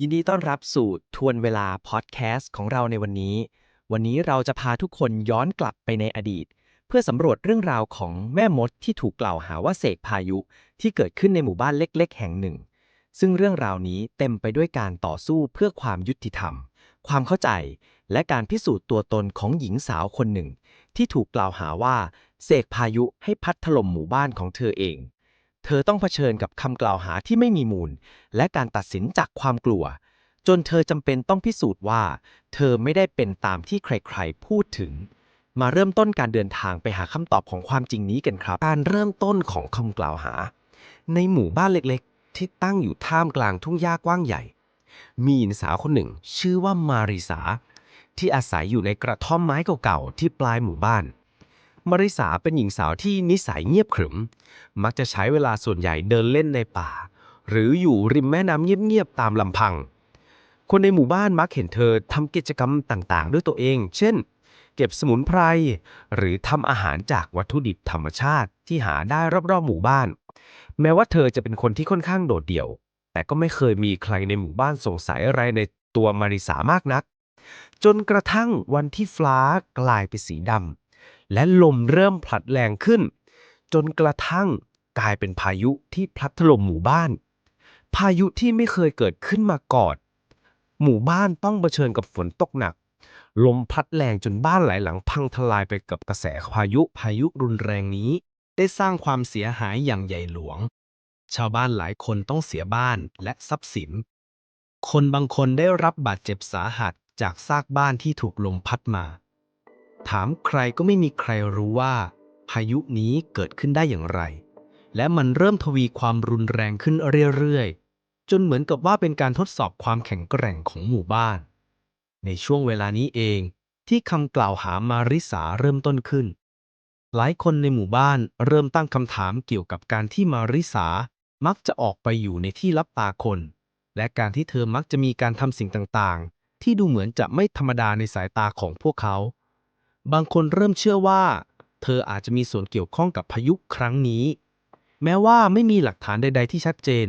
ยินดีต้อนรับสู่ทวนเวลาพอดแคสต์ของเราในวันนี้ วันนี้เราจะพาทุกคนย้อนกลับไปในอดีต เพื่อสำรวจเรื่องราวของแม่มดที่ถูกกล่าวหาว่าเสกพายุที่เกิดขึ้นในหมู่บ้านเล็ก ๆ แห่งหนึ่ง ซึ่งเรื่องราวนี้เต็มไปด้วยการต่อสู้เพื่อความยุติธรรม ความเข้าใจ และการพิสูจน์ตัวตนของหญิงสาวคนหนึ่ง ที่ถูกกล่าวหาว่าเสกพายุให้พัดถล่มหมู่บ้านของเธอเอง เธอต้องเผชิญกับคำกล่าวหาที่ไม่มีมูล และการตัดสินจากความกลัว จนเธอจำเป็นต้องพิสูจน์ว่า เธอไม่ได้เป็นตามที่ใครๆ พูดถึง มาเริ่มต้นการเดินทางไปหาคำตอบของความจริงนี้กันครับ การเริ่มต้นของคำกล่าวหา ในหมู่บ้านเล็กๆ ที่ตั้งอยู่ท่ามกลางทุ่งหญ้ากว้างใหญ่ มีหญิงสาวคนหนึ่ง ชื่อว่ามาริสาที่อาศัยอยู่ในกระท่อมไม้เก่าๆที่ปลายหมู่บ้าน มาริสาเป็นหญิงสาวที่นิสัยเงียบขรึม มักจะใช้เวลาส่วนใหญ่เดินเล่นในป่า หรืออยู่ริมแม่น้ำเงียบๆตามลำพัง คนในหมู่บ้านมักเห็นเธอทำกิจกรรมต่างๆ ด้วยตัวเอง เช่น เก็บสมุนไพร หรือทำอาหารจากวัตถุดิบธรรมชาติที่หาได้รอบๆหมู่บ้าน แม้ว่าเธอจะเป็นคนที่ค่อนข้างโดดเดี่ยว แต่ก็ไม่เคยมีใครในหมู่บ้านสงสัยอะไรในตัวมาริสามากนัก จนกระทั่งวันที่ฟ้ากลายเป็นสีดำ และลมเริ่มผลัดแรงขึ้น จนกระทั่งกลายเป็นพายุที่พลัดถล่มหมู่บ้าน พายุที่ไม่เคยเกิดขึ้นมาก่อน หมู่บ้านต้องเผชิญกับฝนตกหนัก ลมพัดแรงจนบ้านหลายหลังพังทลายไปกับกระแสพายุพายุรุนแรงนี้ ได้สร้างความเสียหายอย่างใหญ่หลวง ชาวบ้านหลายคนต้องเสียบ้านและทรัพย์สิน คนบางคนได้รับบาดเจ็บสาหัสจากซากบ้านที่ถูกลมพัดมา ถามใครก็ไม่มีใครรู้ว่า พายุนี้เกิดขึ้นได้อย่างไร และมันเริ่มทวีความรุนแรงขึ้นเรื่อยๆ จนเหมือนกับว่าเป็นการทดสอบความแข็งแกร่งของหมู่บ้าน ในช่วงเวลานี้เองที่คำกล่าวหามาริสาเริ่มต้นขึ้น หลายคนในหมู่บ้านเริ่มตั้งคำถามเกี่ยวกับการที่มาริสามักจะออกไปอยู่ในที่ลับตาคน และการที่เธอมักจะมีการทำสิ่งต่างๆ ที่ดูเหมือนจะไม่ธรรมดาในสายตาของพวกเขา บางคนเริ่มเชื่อว่า เธออาจจะมีส่วนเกี่ยวข้องกับพายุครั้งนี้ แม้ว่าไม่มีหลักฐานใด ๆ ที่ชัดเจน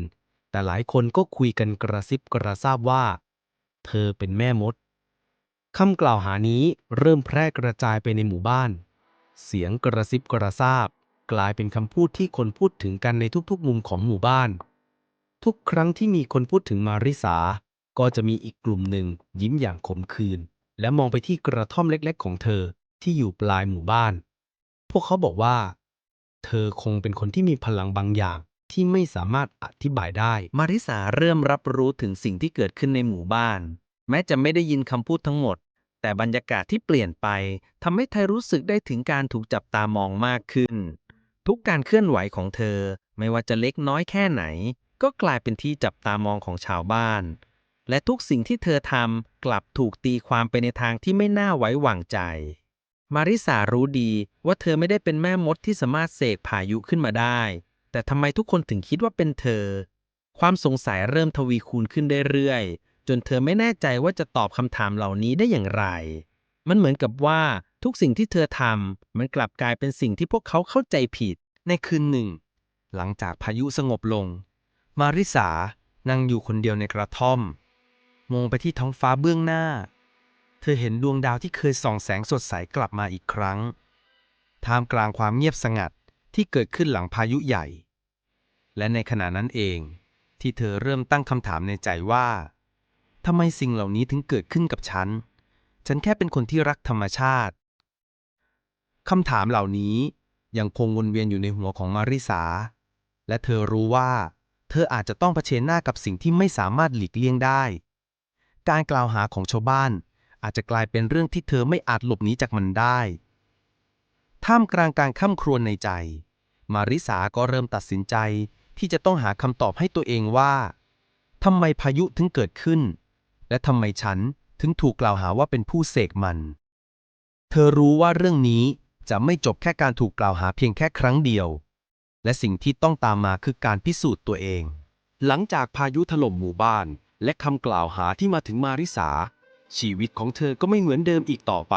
แต่หลายคนก็คุยกันกระซิบกระซาบว่า เธอเป็นแม่มดคำกล่าวหานี้เริ่มแพร่กระจายไปในหมู่บ้าน เสียงกระซิบกระซาบ กลายเป็นคำพูดที่คนพูดถึงกันในทุกๆ มุมของหมู่บ้าน ทุกครั้งที่มีคนพูดถึงมาริสา ก็จะมีอีกกลุ่มหนึ่งยิ้มอย่างขมขื่นและมองไปที่กระท่อมเล็กๆ ของเธอ ที่อยู่ปลายหมู่บ้าน พวกเขาบอกว่า เธอคงเป็นคนที่มีพลังบางอย่างที่ไม่สามารถอธิบายได้ มาริสาเริ่มรับรู้ถึงสิ่งที่เกิดขึ้นในหมู่บ้าน แม้จะไม่ได้ยินคำพูดทั้งหมด แต่บรรยากาศที่เปลี่ยนไปทำให้เธอรู้สึกได้ถึงการถูกจับตามองมากขึ้น ทุกการเคลื่อนไหวของเธอ ไม่ว่าจะเล็กน้อยแค่ไหน ก็กลายเป็นที่จับตามองของชาวบ้าน และทุกสิ่งที่เธอทำกลับถูกตีความไปในทางที่ไม่น่าไว้วางใจ มาริสารู้ดีว่าเธอไม่ได้เป็นแม่มดที่สามารถเสกพายุขึ้นมาได้ แต่ทำไมทุกคนถึงคิดว่าเป็นเธอ ความสงสัยเริ่มทวีคูณขึ้นเรื่อยๆ จนเธอไม่แน่ใจว่าจะตอบคำถามเหล่านี้ได้อย่างไร มันเหมือนกับว่าทุกสิ่งที่เธอทำมันกลับกลายเป็นสิ่งที่พวกเขาเข้าใจผิด ในคืนหนึ่ง หลังจากพายุสงบลง มาริสานั่งอยู่คนเดียวในกระท่อม มองไปที่ท้องฟ้าเบื้องหน้า เธอเห็นดวงดาวที่เคยส่องแสงสดใสกลับมาอีกครั้ง ท่ามกลางความเงียบสงัดที่เกิดขึ้นหลังพายุใหญ่ และในขณะนั้นเอง ที่เธอเริ่มตั้งคำถามในใจว่าทำไมสิ่งเหล่านี้ถึงเกิดขึ้นกับฉัน ฉันแค่เป็นคนที่รักธรรมชาติ คำถามเหล่านี้ยังคงวนเวียนอยู่ในหัวของมาริสา และเธอรู้ว่า เธออาจจะต้องเผชิญหน้ากับสิ่งที่ไม่สามารถหลีกเลี่ยงได้ การกล่าวหาของชาวบ้าน อาจจะกลายเป็นเรื่องที่เธอไม่อาจหลบหนีจากมันได้ ท่ามกลางการข้ามครวญในใจ มาริสาก็เริ่มตัดสินใจที่จะต้องหาคำตอบให้ตัวเองว่าทำไมพายุถึงเกิดขึ้น และทำไมฉันถึงถูกกล่าวหาว่าเป็นผู้เสกมัน เธอรู้ว่าเรื่องนี้จะไม่จบแค่การถูกกล่าวหาเพียงแค่ครั้งเดียว และสิ่งที่ต้องตามมาคือการพิสูจน์ตัวเอง หลังจากพายุถล่มหมู่บ้าน และคำกล่าวหาที่มาถึงมาริสา ชีวิตของเธอก็ไม่เหมือนเดิมอีกต่อไป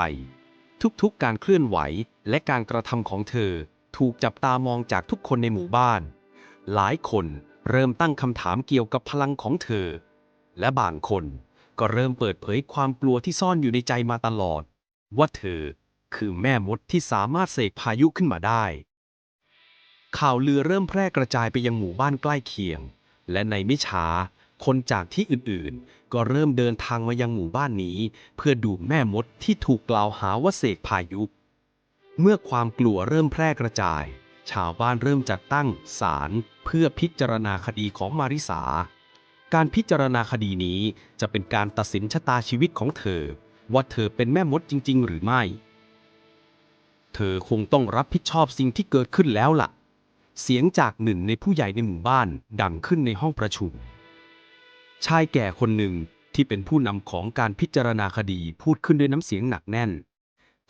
ทุกๆการเคลื่อนไหวและการกระทำของเธอ ถูกจับตามองจากทุกคนในหมู่บ้าน หลายคนเริ่มตั้งคำถามเกี่ยวกับพลังของเธอ และบางคนก็เริ่มเปิดเผยความกลัวที่ซ่อนอยู่ในใจมาตลอด ว่าเธอคือแม่มดที่สามารถเสกพายุขึ้นมาได้ ข่าวลือเริ่มแพร่กระจายไปยังหมู่บ้านใกล้เคียง และในไม่ช้า คนจากที่อื่นๆ ก็เริ่มเดินทางมายังหมู่บ้านนี้ เพื่อดูแม่มดที่ถูกกล่าวหาว่าเสกพายุ เมื่อความกลัวเริ่มแพร่กระจาย ชาวบ้านเริ่มจัดตั้งศาลเพื่อพิจารณาคดีของมาริสา การพิจารณาคดีนี้จะเป็นการตัดสินชะตาชีวิตของเธอ ว่าเธอเป็นแม่มดจริง ๆ หรือไม่ เธอคงต้องรับผิดชอบสิ่งที่เกิดขึ้นแล้วล่ะ เสียงจากหนึ่งในผู้ใหญ่ในหมู่บ้านดังขึ้นในห้องประชุม ชายแก่คนหนึ่งที่เป็นผู้นำของการพิจารณาคดีพูดขึ้นด้วยน้ำเสียงหนักแน่น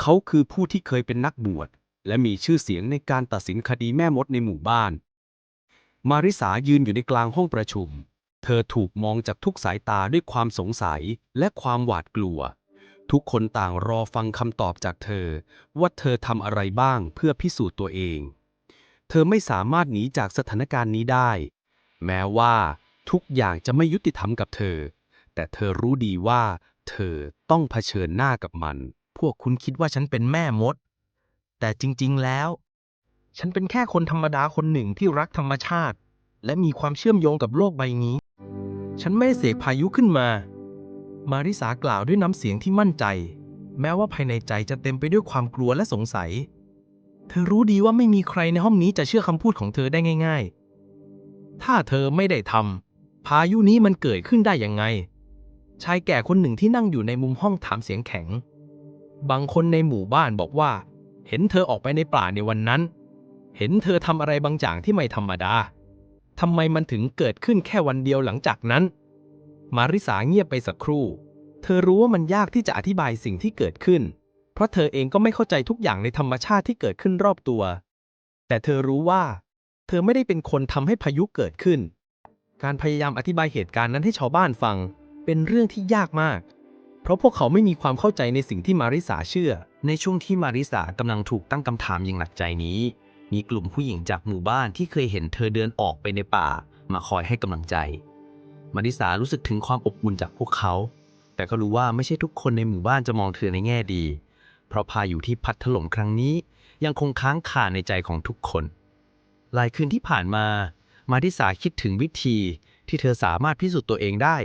เขาคือผู้ที่เคยเป็นนักบวช และมีชื่อเสียงในการตัดสินคดีแม่มดในหมู่บ้าน มาริสายืนอยู่ในกลางห้องประชุม เธอถูกมองจากทุกสายตาด้วยความสงสัยและความหวาดกลัว ทุกคนต่างรอฟังคำตอบจากเธอ ว่าเธอทำอะไรบ้างเพื่อพิสูจน์ตัวเอง เธอไม่สามารถหนีจากสถานการณ์นี้ได้ แม้ว่า ทุกอย่างจะไม่ยุติธรรมกับเธอ แต่เธอรู้ดีว่า เธอต้องเผชิญหน้ากับมัน พวกคุณคิดว่าฉันเป็นแม่มด แต่จริงๆแล้ว ฉันเป็นแค่คนธรรมดาคนหนึ่งที่รักธรรมชาติ และมีความเชื่อมโยงกับโลกใบนี้ ฉันไม่ได้เสกพายุขึ้นมา มาริสากล่าวด้วยน้ำเสียงที่มั่นใจ แม้ว่าภายในใจจะเต็มไปด้วยความกลัวและสงสัย เธอรู้ดีว่าไม่มีใครในห้องนี้จะเชื่อคำพูดของเธอได้ง่าย ๆ ถ้าเธอไม่ได้ทำ พายุนี้มันเกิดขึ้นได้ยังไง ชายแก่คนหนึ่งที่นั่งอยู่ในมุมห้องถามเสียงแข็ง บางคนในหมู่บ้านบอกว่า เห็นเธอออกไปในป่าในวันนั้น เห็นเธอทำอะไรบางอย่างที่ไม่ธรรมดาทำไมมันถึงเกิดขึ้นแค่วันเดียวหลังจากนั้น มาริสาเงียบไปสักครู่ เธอรู้ว่ามันยากที่จะอธิบายสิ่งที่เกิดขึ้น เพราะเธอเองก็ไม่เข้าใจทุกอย่างในธรรมชาติที่เกิดขึ้นรอบตัว แต่เธอรู้ว่า เธอไม่ได้เป็นคนทำให้พายุเกิดขึ้น การพยายามอธิบายเหตุการณ์นั้นให้ชาวบ้านฟัง เป็นเรื่องที่ยากมาก เพราะพวกเขาไม่มีความเข้าใจในสิ่งที่มาริสาเชื่อ ในช่วงที่มาริสากำลังถูกตั้งคำถามอย่างหนักใจนี้ มีกลุ่มผู้หญิงจากหมู่บ้านที่เคยเห็นเธอเดินออกไปในป่า มาคอยให้กำลังใจ มาริสารู้สึกถึงความอบอุ่นจากพวกเขา แต่ก็รู้ว่าไม่ใช่ทุกคนในหมู่บ้านจะมองเธอในแง่ดี เพราะพาอยุที่พัดถล่มครั้งนี้ ยังคงค้างคาในใจของทุกคนหลายคืนที่ผ่านมา มาริสาคิดถึงวิธีที่เธอสามารถพิสูจน์ตัวเองได้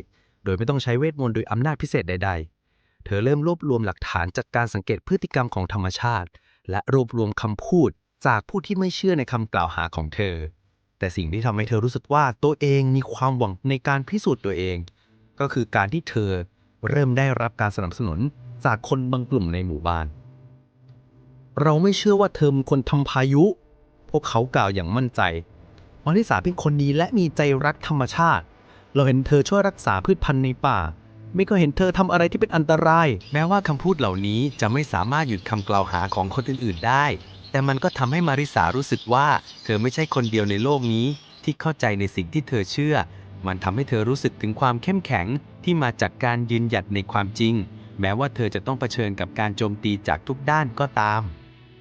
โดยไม่ต้องใช้เวทมนต์โดยอำนาจพิเศษใด ๆ เธอเริ่มรวบรวมหลักฐานจากการสังเกตพฤติกรรมของธรรมชาติ และรวบรวมคำพูดจากผู้ที่ไม่เชื่อในคำกล่าวหาของเธอ แต่สิ่งที่ทำให้เธอรู้สึกว่าตัวเองมีความหวังในการพิสูจน์ตัวเอง ก็คือการที่เธอเริ่มได้รับการสนับสนุนจากคนบางกลุ่มในหมู่บ้าน เราไม่เชื่อว่าเธอเป็นคนทำพายุ พวกเขากล่าวอย่างมั่นใจ มาริสาเป็นคนดีและมีใจรักธรรมชาติ เราเห็นเธอช่วยรักษาพืชพันธุ์ในป่า ไม่ก็เห็นเธอทำอะไรที่เป็นอันตราย แม้ว่าคำพูดเหล่านี้จะไม่สามารถหยุดคำกล่าวหาของคนอื่นๆได้ แต่มันก็ทำให้มาริสารู้สึกว่า เธอไม่ใช่คนเดียวในโลกนี้ ที่เข้าใจในสิ่งที่เธอเชื่อ มันทำให้เธอรู้สึกถึงความเข้มแข็งที่มาจากการยืนหยัดในความจริง แม้ว่าเธอจะต้องเผชิญกับการโจมตีจากทุกด้านก็ตาม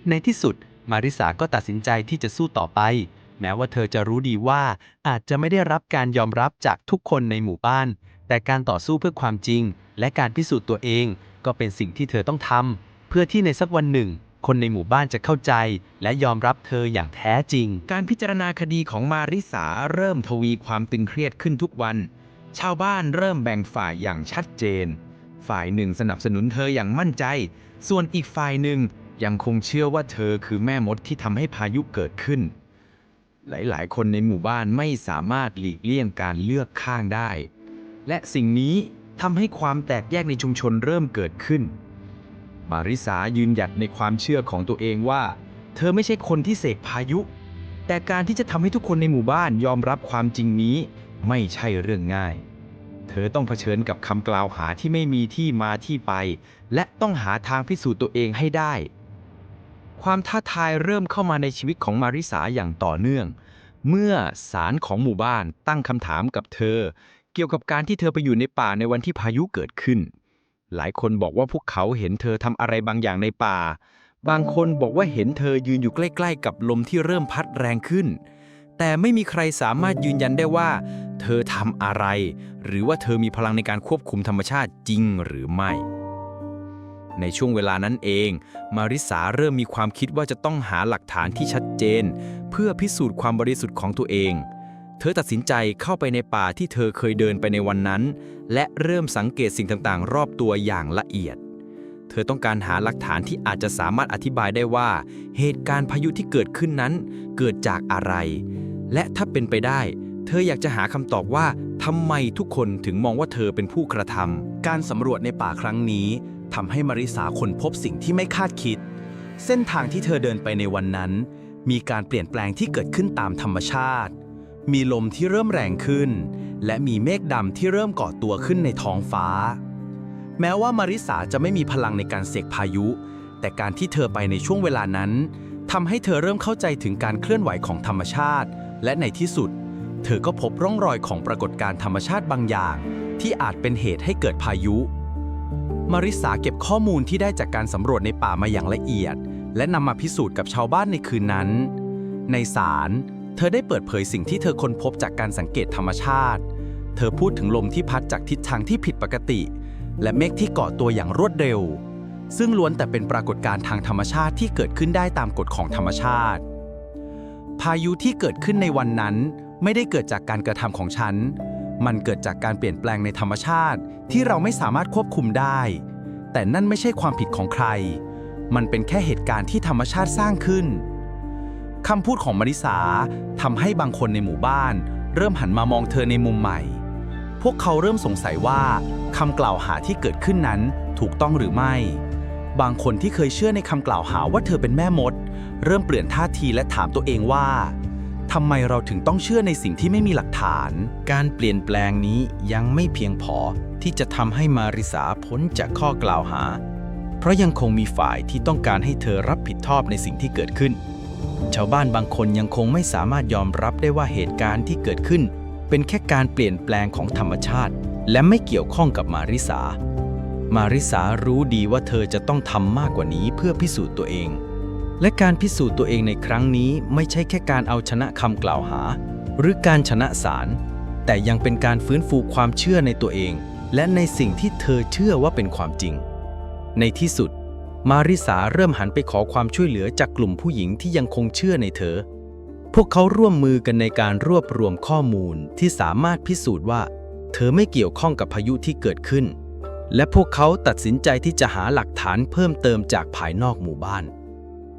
ในที่สุดมาริสาก็ตัดสินใจที่จะสู้ต่อไป แม้ว่าเธอจะรู้ดีว่าอาจจะไม่ได้รับการยอมรับจากทุกคนในหมู่บ้าน แต่การต่อสู้เพื่อความจริง และการพิสูจน์ตัวเอง ก็เป็นสิ่งที่เธอต้องทำเพื่อที่ในสักวันหนึ่ง คนในหมู่บ้านจะเข้าใจ และยอมรับเธออย่างแท้จริง การพิจารณาคดีของมาริสาเริ่มทวีความตึงเครียดขึ้นทุกวัน ชาวบ้านเริ่มแบ่งฝ่ายอย่างชัดเจน ฝ่ายหนึ่งสนับสนุนเธออย่างมั่นใจ ส่วนอีกฝ่ายหนึ่งยังคงเชื่อว่าเธอคือแม่มดที่ทำให้พายุเกิดขึ้น หลายๆ คนในหมู่บ้านไม่สามารถหลีกเลี่ยงการเลือกข้างได้ และสิ่งนี้ทำให้ความแตกแยกในชุมชนเริ่มเกิดขึ้น มาริสายืนหยัดในความเชื่อของตัวเองว่า เธอไม่ใช่คนที่เสกพายุ แต่การที่จะทำให้ทุกคนในหมู่บ้านยอมรับความจริงนี้ไม่ใช่เรื่องง่าย เธอต้องเผชิญกับคำกล่าวหาที่ไม่มีที่มาที่ไป และต้องหาทางพิสูจน์ตัวเองให้ได้ ความท้าทายเริ่มเข้ามาในชีวิตของมาริสาอย่างต่อเนื่อง เมื่อศาลของหมู่บ้านตั้งคำถามกับเธอ เกี่ยวกับการที่เธอไปอยู่ในป่าในวันที่พายุเกิดขึ้น หลายคนบอกว่าพวกเขาเห็นเธอทำอะไรบางอย่างในป่า บางคนบอกว่าเห็นเธอยืนอยู่ใกล้ ๆ กับลมที่เริ่มพัดแรงขึ้น แต่ไม่มีใครสามารถยืนยันได้ว่า เธอทำอะไร หรือว่าเธอมีพลังในการควบคุมธรรมชาติจริงหรือไม่ ในช่วงเวลานั้นเอง มาริสาเริ่มมีความคิดว่าจะต้องหาหลักฐานที่ชัดเจน เพื่อพิสูจน์ความบริสุทธิ์ของตัวเอง เธอตัดสินใจเข้าไปในป่าที่เธอเคยเดินไปในวันนั้น และเริ่มสังเกตสิ่งต่างๆ รอบตัวอย่างละเอียด เธอต้องการหาหลักฐานที่อาจจะสามารถอธิบายได้ว่า เหตุการณ์พายุที่เกิดขึ้นนั้นเกิดจากอะไร และถ้าเป็นไปได้ เธออยากจะหาคำตอบว่าทำไมทุกคนถึงมองว่าเธอเป็นผู้กระทำการสำรวจในป่าครั้งนี้ ทำให้มาริสาคนพบสิ่งที่ไม่คาดคิด เส้นทางที่เธอเดินไปในวันนั้น มีการเปลี่ยนแปลงที่เกิดขึ้นตามธรรมชาติ มีลมที่เริ่มแรงขึ้น และมีเมฆดำที่เริ่มก่อตัวขึ้นในท้องฟ้า แม้ว่ามาริสาจะไม่มีพลังในการเสกพายุ แต่การที่เธอไปในช่วงเวลานั้นทำให้เธอเริ่มเข้าใจถึงการเคลื่อนไหวของธรรมชาติ และในที่สุด เธอก็พบร่องรอยของปรากฏการณ์ธรรมชาติบางอย่าง ที่อาจเป็นเหตุให้เกิดพายุ มาริสาเก็บข้อมูลที่ได้จากการสำรวจในป่ามาอย่างละเอียด และนำมาพิสูจน์กับชาวบ้านในคืนนั้น ในศาลเธอได้เปิดเผยสิ่งที่เธอค้นพบจากการสังเกตธรรมชาติ เธอพูดถึงลมที่พัดจากทิศทางที่ผิดปกติ และเมฆที่เกาะตัวอย่างรวดเร็ว ซึ่งล้วนแต่เป็นปรากฏการณ์ทางธรรมชาติที่เกิดขึ้นได้ตามกฎของธรรมชาติ พายุที่เกิดขึ้นในวันนั้น ไม่ได้เกิดจากการกระทำของฉัน มันเกิดจากการเปลี่ยนแปลงในธรรมชาติที่เราไม่สามารถควบคุมได้ แต่นั่นไม่ใช่ความผิดของใคร มันเป็นแค่เหตุการณ์ที่ธรรมชาติสร้างขึ้นคำพูดของมาริสาทำให้บางคนในหมู่บ้าน เริ่มหันมามองเธอในมุมใหม่ พวกเขาเริ่มสงสัยว่าคำกล่าวหาที่เกิดขึ้นนั้นถูกต้องหรือไม่ บางคนที่เคยเชื่อในคำกล่าวหาว่าเธอเป็นแม่มด เริ่มเปลี่ยนท่าทีและถามตัวเองว่า ทำไมเราถึงต้องเชื่อในสิ่งที่ไม่มีหลักฐาน การเปลี่ยนแปลงนี้ยังไม่เพียงพอที่จะทำให้มาริสาพ้นจากข้อกล่าวหา เพราะยังคงมีฝ่ายที่ต้องการให้เธอรับผิดชอบในสิ่งที่เกิดขึ้น ชาวบ้านบางคนยังคงไม่สามารถยอมรับได้ว่าเหตุการณ์ที่เกิดขึ้น เป็นแค่การเปลี่ยนแปลงของธรรมชาติ และไม่เกี่ยวข้องกับมาริสา มาริสารู้ดีว่าเธอจะต้องทำมากกว่านี้เพื่อพิสูจน์ตัวเอง และการพิสูจน์ตัวเองในครั้งนี้ไม่ใช่แค่การเอาชนะคำกล่าวหา หรือการชนะศาลแต่ยังเป็นการฟื้นฟูความเชื่อในตัวเอง และในสิ่งที่เธอเชื่อว่าเป็นความจริง ในที่สุด มาริสาเริ่มหันไปขอความช่วยเหลือจากกลุ่มผู้หญิงที่ยังคงเชื่อในเธอ พวกเขาร่วมมือกันในการรวบรวมข้อมูลที่สามารถพิสูจน์ว่า เธอไม่เกี่ยวข้องกับพายุที่เกิดขึ้น และพวกเขาตัดสินใจที่จะหาหลักฐานเพิ่มเติมจากภายนอกหมู่บ้าน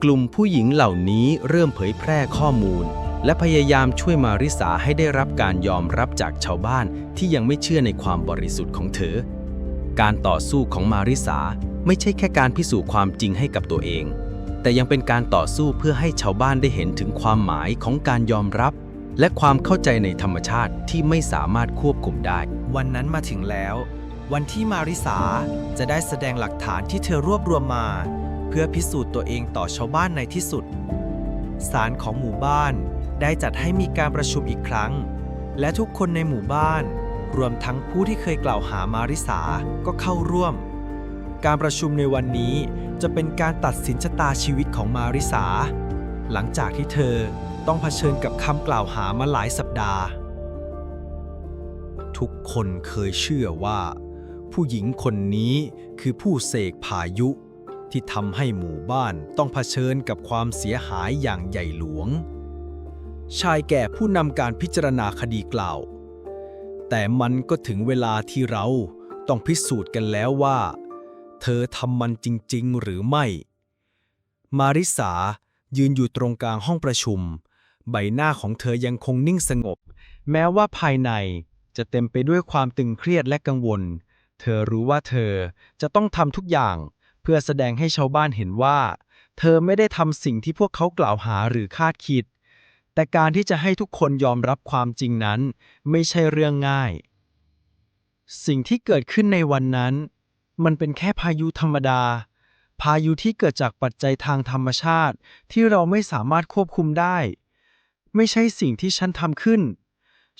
กลุ่มผู้หญิงเหล่านี้เริ่มเผยแพร่ข้อมูล และพยายามช่วยมาริสาให้ได้รับการยอมรับจากชาวบ้านที่ยังไม่เชื่อในความบริสุทธิ์ของเธอ การต่อสู้ของมาริสาไม่ใช่แค่การพิสูจน์ความจริงให้กับตัวเอง แต่ยังเป็นการต่อสู้เพื่อให้ชาวบ้านได้เห็นถึงความหมายของการยอมรับ และความเข้าใจในธรรมชาติที่ไม่สามารถควบคุมได้ วันนั้นมาถึงแล้ว วันที่มาริสาจะได้แสดงหลักฐานที่เธอรวบรวมมา พื่อพิสูจน์ตัวเองต่อชาวบ้านในที่สุด ศาลของหมู่บ้านได้จัดให้มีการประชุมอีกครั้ง และทุกคนในหมู่บ้าน รวมทั้งผู้ที่เคยกล่าวหามาริสาก็เข้าร่วม การประชุมในวันนี้จะเป็นการตัดสินชะตาชีวิตของมาริสา หลังจากที่เธอต้องเผชิญกับคำกล่าวหามาหลายสัปดาห์ ทุกคนเคยเชื่อว่า ผู้หญิงคนนี้คือผู้เสกพายุ ที่ทำให้หมู่บ้านต้องเผชิญกับความเสียหายอย่างใหญ่หลวง ชายแก่ผู้นำการพิจารณาคดีกล่าว แต่มันก็ถึงเวลาที่เราต้องพิสูจน์กันแล้วว่า เธอทำมันจริง ๆ หรือไม่ มาริสายืนอยู่ตรงกลางห้องประชุม ใบหน้าของเธอยังคงนิ่งสงบ แม้ว่าภายในจะเต็มไปด้วยความตึงเครียดและกังวล เธอรู้ว่าเธอจะต้องทำทุกอย่าง เพื่อแสดงให้ชาวบ้านเห็นว่า เธอไม่ได้ทำสิ่งที่พวกเขากล่าวหาหรือคาดคิด แต่การที่จะให้ทุกคนยอมรับความจริงนั้น ไม่ใช่เรื่องง่าย สิ่งที่เกิดขึ้นในวันนั้น มันเป็นแค่พายุธรรมดา พายุที่เกิดจากปัจจัยทางธรรมชาติ ที่เราไม่สามารถควบคุมได้ ไม่ใช่สิ่งที่ฉันทำขึ้น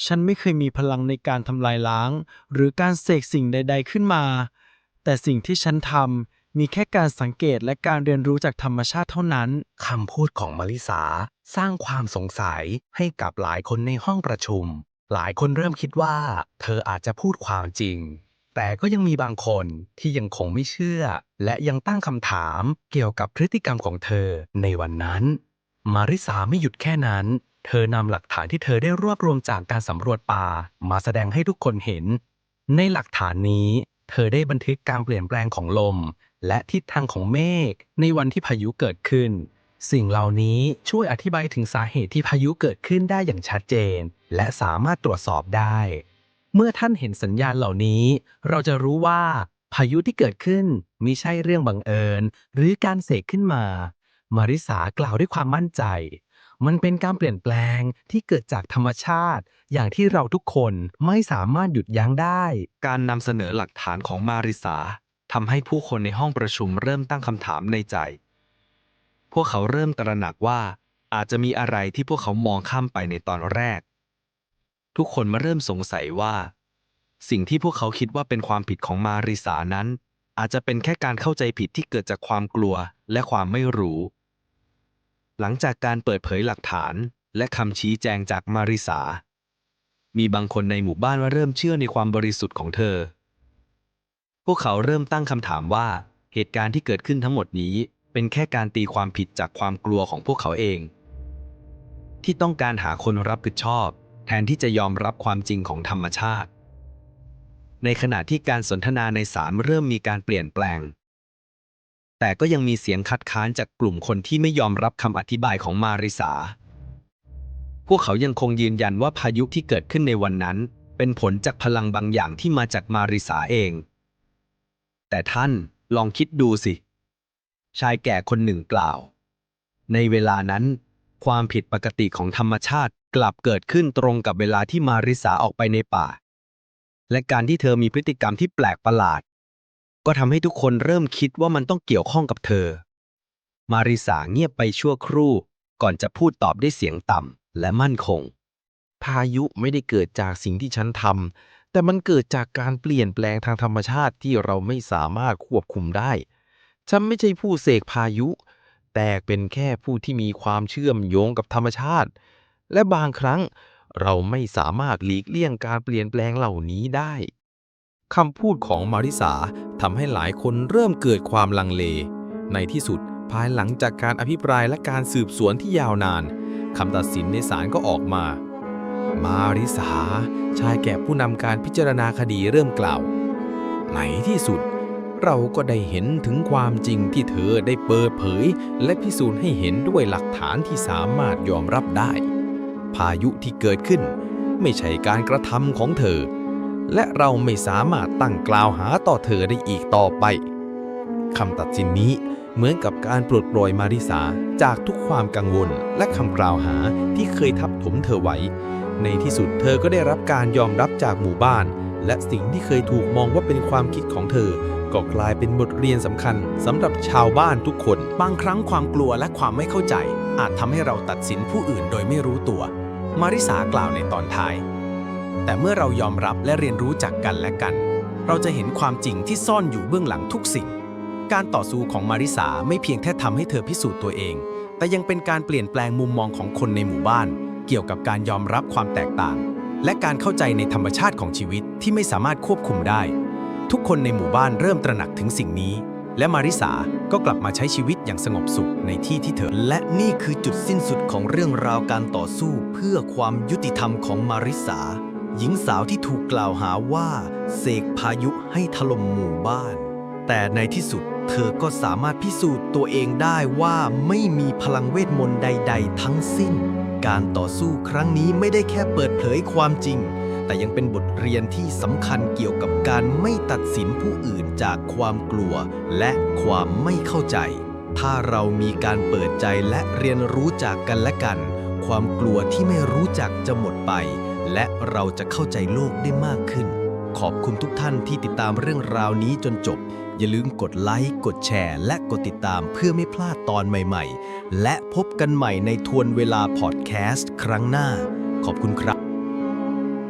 ฉันไม่เคยมีพลังในการทำลายล้าง หรือการเสกสิ่งใด ๆ ขึ้นมา แต่สิ่งที่ฉันทำ มีแค่การสังเกตและการเรียนรู้จากธรรมชาติเท่านั้น คำพูดของมาริสา สร้างความสงสัยให้กับหลายคนในห้องประชุม หลายคนเริ่มคิดว่า เธออาจจะพูดความจริง แต่ก็ยังมีบางคนที่ยังคงไม่เชื่อ และยังตั้งคำถามเกี่ยวกับพฤติกรรมของเธอในวันนั้น มาริสาไม่หยุดแค่นั้น เธอนำหลักฐานที่เธอได้รวบรวมจากการสำรวจป่า มาแสดงให้ทุกคนเห็น ในหลักฐานนี้ เธอได้บันทึกการเปลี่ยนแปลงของลม และทิศทางของเมฆในวันที่พายุเกิดขึ้น สิ่งเหล่านี้ช่วยอธิบายถึงสาเหตุที่พายุเกิดขึ้นได้อย่างชัดเจน และสามารถตรวจสอบได้ เมื่อท่านเห็นสัญญาณเหล่านี้ เราจะรู้ว่าพายุที่เกิดขึ้นมิใช่เรื่องบังเอิญ หรือการเสกขึ้นมา มาริสากล่าวด้วยความมั่นใจ มันเป็นการเปลี่ยนแปลงที่เกิดจากธรรมชาติ อย่างที่เราทุกคนไม่สามารถหยุดยั้งได้ การนำเสนอหลักฐานของมาริสา ทำให้ผู้คนในห้องประชุมเริ่มตั้งคำถามในใจ พวกเขาเริ่มตระหนักว่าอาจจะมีอะไรที่พวกเขามองข้ามไปในตอนแรก ทุกคนมาเริ่มสงสัยว่า สิ่งที่พวกเขาคิดว่าเป็นความผิดของมาริสานั้น อาจจะเป็นแค่การเข้าใจผิดที่เกิดจากความกลัวและความไม่รู้ หลังจากการเปิดเผยหลักฐานและคำชี้แจงจากมาริสา มีบางคนในหมู่บ้านว่าเริ่มเชื่อในความบริสุทธิ์ของเธอ พวกเขาเริ่มตั้งคำถามว่าเหตุการณ์ที่เกิดขึ้นทั้งหมดนี้ เป็นแค่การตีความผิดจากความกลัวของพวกเขาเอง ที่ต้องการหาคนรับผิดชอบ แทนที่จะยอมรับความจริงของธรรมชาติ ในขณะที่การสนทนาในศาลเริ่มมีการเปลี่ยนแปลง แต่ก็ยังมีเสียงคัดค้านจากกลุ่มคนที่ไม่ยอมรับคำอธิบายของมาริสา พวกเขายังคงยืนยันว่าพายุที่เกิดขึ้นในวันนั้น เป็นผลจากพลังบางอย่างที่มาจากมาริสาเอง แต่ท่านลองคิดดูสิ ชายแก่คนหนึ่งกล่าว ในเวลานั้นความผิดปกติของธรรมชาติกลับเกิดขึ้นตรงกับเวลาที่มาริสาออกไปในป่า และการที่เธอมีพฤติกรรมที่แปลกประหลาด ก็ทำให้ทุกคนเริ่มคิดว่ามันต้องเกี่ยวข้องกับเธอ มาริสาเงียบไปชั่วครู่ ก่อนจะพูดตอบด้วยเสียงต่ำและมั่นคง พายุไม่ได้เกิดจากสิ่งที่ฉันทำ แต่มันเกิดจากการเปลี่ยนแปลงทางธรรมชาติที่เราไม่สามารถควบคุมได้ ฉันไม่ใช่ผู้เสกพายุ แต่เป็นแค่ผู้ที่มีความเชื่อมโยงกับธรรมชาติ และบางครั้งเราไม่สามารถหลีกเลี่ยงการเปลี่ยนแปลงเหล่านี้ได้คำพูดของมาริสาทำให้หลายคนเริ่มเกิดความลังเล ในที่สุดภายหลังจากการอภิปรายและการสืบสวนที่ยาวนานคำตัดสินในศาลก็ออกมา มาริสาชายแก่ผู้นำการพิจารณาคดีเริ่มกล่าว ในที่สุด เราก็ได้เห็นถึงความจริงที่เธอได้เปิดเผย และพิสูจน์ให้เห็นด้วยหลักฐานที่สามารถยอมรับได้ พายุที่เกิดขึ้น ไม่ใช่การกระทำของเธอ และเราไม่สามารถตั้งกล่าวหาต่อเธอได้อีกต่อไปคำตัดสินนี้เหมือนกับการปลดปล่อยมาริสาจากทุกความกังวลและคำกล่าวหาที่เคยทับถมเธอไว้ ในที่สุดเธอก็ได้รับการยอมรับจากหมู่บ้าน และสิ่งที่เคยถูกมองว่าเป็นความคิดของเธอ ก็กลายเป็นบทเรียนสำคัญสำหรับชาวบ้านทุกคน บางครั้งความกลัวและความไม่เข้าใจ อาจทำให้เราตัดสินผู้อื่นโดยไม่รู้ตัว มาริสากล่าวในตอนท้าย แต่เมื่อเรายอมรับและเรียนรู้จักกันและกัน เราจะเห็นความจริงที่ซ่อนอยู่เบื้องหลังทุกสิ่ง การต่อสู้ของมาริสาไม่เพียงแค่ทำให้เธอพิสูจน์ตัวเอง แต่ยังเป็นการเปลี่ยนแปลงมุมมองของคนในหมู่บ้าน เกี่ยวกับการยอมรับความแตกต่าง และการเข้าใจในธรรมชาติของชีวิตที่ไม่สามารถควบคุมได้ ทุกคนในหมู่บ้านเริ่มตระหนักถึงสิ่งนี้ และมาริสาก็กลับมาใช้ชีวิตอย่างสงบสุขในที่ที่เธอ และนี่คือจุดสิ้นสุดของเรื่องราวการต่อสู้เพื่อความยุติธรรมของมาริสา หญิงสาวที่ถูกกล่าวหาว่าเสกพายุให้ถล่มหมู่บ้าน แต่ในที่สุดเธอก็สามารถพิสูจน์ตัวเองได้ว่าไม่มีพลังเวทมนต์ใด ๆ ทั้งสิ้น การต่อสู้ครั้งนี้ไม่ได้แค่เปิดเผยความจริง แต่ยังเป็นบทเรียนที่สำคัญเกี่ยวกับการไม่ตัดสินผู้อื่นจากความกลัว และความไม่เข้าใจ ถ้าเรามีการเปิดใจและเรียนรู้จากกันและกัน ความกลัวที่ไม่รู้จักจะหมดไป และเราจะเข้าใจโลกได้มากขึ้น ขอบคุณทุกท่านที่ติดตามเรื่องราวนี้จนจบ อย่าลืมกดไลค์กดแชร์ และกดติดตามเพื่อไม่พลาดตอนใหม่ ๆ และพบกันใหม่ในทวนเวลาพอดแคสต์ครั้งหน้า ขอบคุณครับ